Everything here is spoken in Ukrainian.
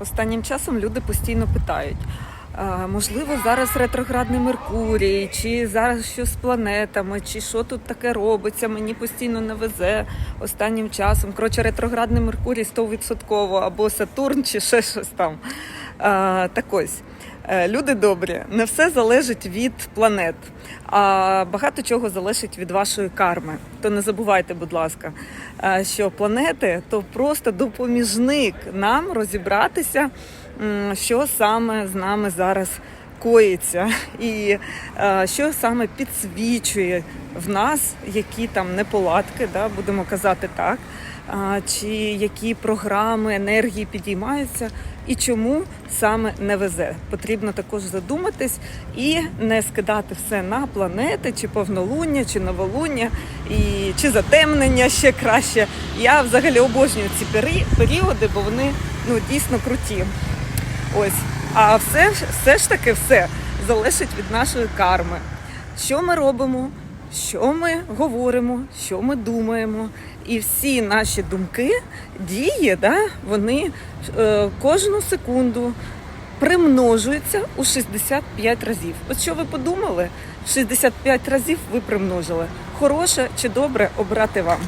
Останнім часом люди постійно питають. Можливо, зараз ретроградний Меркурій, чи зараз що з планетами, чи що тут таке робиться, мені постійно не везе останнім часом. Коротше, ретроградний Меркурій 100% або Сатурн, чи ще щось там. Так ось. Е, Люди добрі, не все залежить від планет, а багато чого залежить від вашої карми. То не забувайте, будь ласка, е, що планети то просто допоміжник нам розібратися, що саме з нами зараз коїться, і е, що саме підсвічує в нас, які там неполадки, да, будемо казати так, чи які програми енергії підіймаються, і чому саме не везе. Потрібно також задуматись і не скидати все на планети, чи повнолуння, чи новолуння, і чи затемнення ще краще. Я взагалі обожнюю ці пері- періоди, бо вони ну дійсно круті. Ось, а все, все ж таки все залежить від нашої карми. Що ми робимо, що ми говоримо, що ми думаємо. І всі наші думки, дії, да, вони е, кожну секунду примножуються у 65 разів. От що ви подумали? 65 разів ви примножили. Хороше чи добре обрати вам.